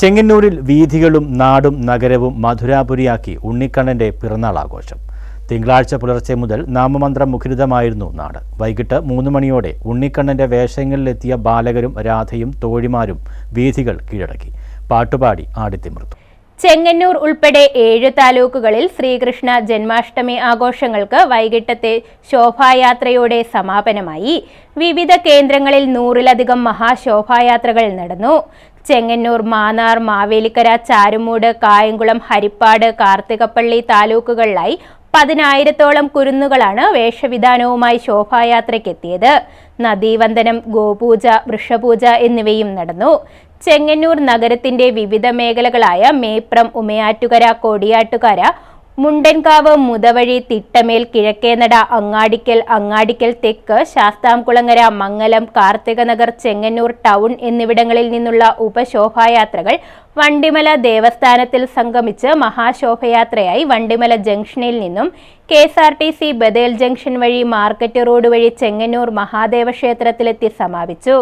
ചെങ്ങന്നൂരിൽ വീഥികളും നാടും നഗരവും മധുരാപുരിയാക്കി ഉണ്ണിക്കണ്ണന്റെ പിറന്നാൾ ആഘോഷം തിങ്കളാഴ്ച പുലർച്ചെ മുതൽ നാമമന്ത്രം മുഖരിതമായിരുന്നു നാട്. വൈകിട്ട് മൂന്ന് മണിയോടെ ഉണ്ണിക്കണ്ണന്റെ വേഷങ്ങളിലെത്തിയ ബാലകരും രാധയും തോഴിമാരും വീഥികൾ കീഴടക്കി. പാട്ടുപാടി ആടിത്തിമിർത്തു. ചെങ്ങന്നൂർ ഉൾപ്പെടെ ഏഴ് താലൂക്കുകളിൽ ശ്രീകൃഷ്ണ ജന്മാഷ്ടമി ആഘോഷങ്ങൾക്ക് വൈകിട്ടത്തെ ശോഭായാത്രയോടെ സമാപനമായി. വിവിധ കേന്ദ്രങ്ങളിൽ നൂറിലധികം മഹാശോഭായാത്രകൾ നടന്നു. ചെങ്ങന്നൂർ മാന്നാർ മാവേലിക്കര ചാരുമൂട് കായംകുളം ഹരിപ്പാട് കാർത്തികപ്പള്ളി താലൂക്കുകളിലായി പതിനായിരത്തോളം കുരുന്നുകളാണ് വേഷവിധാനവുമായി ശോഭായാത്രയ്ക്കെത്തിയത്. നദീവന്ദനം ഗോപൂജ വൃഷപൂജ എന്നിവയും നടന്നു. ചെങ്ങന്നൂർ നഗരത്തിന്റെ വിവിധ മേഖലകളായ മേപ്രം ഉമയാറ്റുകര കോടിയാട്ടുകര മുണ്ടൻകാവ് മുതവഴി തിട്ടമേൽ കിഴക്കേനട അങ്ങാടിക്കൽ അങ്ങാടിക്കൽ തെക്ക് ശാസ്താംകുളങ്ങര മംഗലം കാർത്തികനഗർ ചെങ്ങന്നൂർ ടൗൺ എന്നിവിടങ്ങളിൽ നിന്നുള്ള ഉപശോഭായാത്രകൾ വണ്ടിമല ദേവസ്ഥാനത്തിൽ സംഗമിച്ച് മഹാശോഭയാത്രയായി വണ്ടിമല ജംഗ്ഷനിൽ നിന്നും K S R T C ബദേൽ junction വഴി മാർക്കറ്റ് റോഡ് വഴി ചെങ്ങന്നൂർ മഹാദേവ ക്ഷേത്രത്തിലെത്തി സമാപിച്ചു.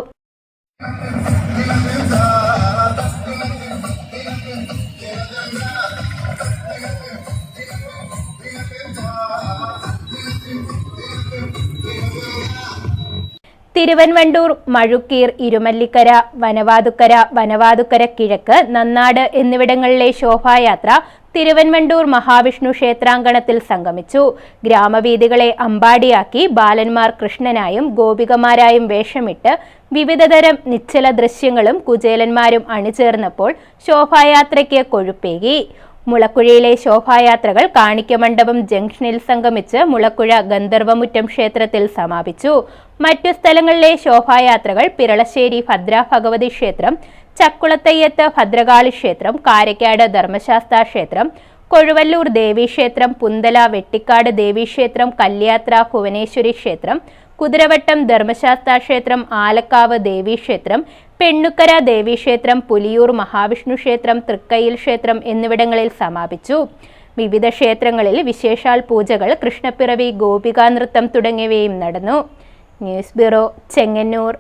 തിരുവൻവണ്ടൂർ മഴുക്കീർ ഇരുമല്ലിക്കര വനവാതുക്കര വനവാതുക്കര കിഴക്ക് നന്നാട് എന്നിവിടങ്ങളിലെ ശോഭായാത്ര തിരുവൻവണ്ടൂർ മഹാവിഷ്ണു ക്ഷേത്രാങ്കണത്തിൽ സംഗമിച്ചു. ഗ്രാമവീഥികളെ അമ്പാടിയാക്കി ബാലന്മാർ കൃഷ്ണനായും ഗോപികമാരായും വേഷമിട്ട് വിവിധതരം നിശ്ചല ദൃശ്യങ്ങളും കുചേലന്മാരും അണിചേർന്നപ്പോൾ ശോഭായാത്രയ്ക്ക് കൊഴുപ്പേകി. മുളക്കുഴയിലെ ശോഭായാത്രകൾ കാണിക്കമണ്ഡപം ജംഗ്ഷനിൽ സംഗമിച്ച് മുളക്കുഴ ഗന്ധർവമുറ്റം ക്ഷേത്രത്തിൽ സമാപിച്ചു. മറ്റു സ്ഥലങ്ങളിലെ ശോഭായാത്രകൾ പിരളശ്ശേരി ഭദ്ര ഭഗവതി ക്ഷേത്രം ചക്കുളത്തയ്യത്ത് ഭദ്രകാളി ക്ഷേത്രം കാരക്കാട് ധർമ്മശാസ്ത്ര ക്ഷേത്രം കൊഴുവല്ലൂർ ദേവീക്ഷേത്രം പുന്തല വെട്ടിക്കാട് ദേവീക്ഷേത്രം കല്യാത്ര ഭുവനേശ്വരി ക്ഷേത്രം കുതിരവട്ടം ധർമ്മശാസ്ത്ര ക്ഷേത്രം ആലക്കാവ് ദേവീക്ഷേത്രം പെണ്ണുക്കര ദേവീക്ഷേത്രം പുലിയൂർ മഹാവിഷ്ണു ക്ഷേത്രം തൃക്കയിൽ ക്ഷേത്രം എന്നിവിടങ്ങളിൽ സമാപിച്ചു. വിവിധ ക്ഷേത്രങ്ങളിൽ വിശേഷാൽ പൂജകൾ കൃഷ്ണപ്പിറവി ഗോപികാനൃത്തം തുടങ്ങിയവയും നടന്നു. News bureau Chengannur.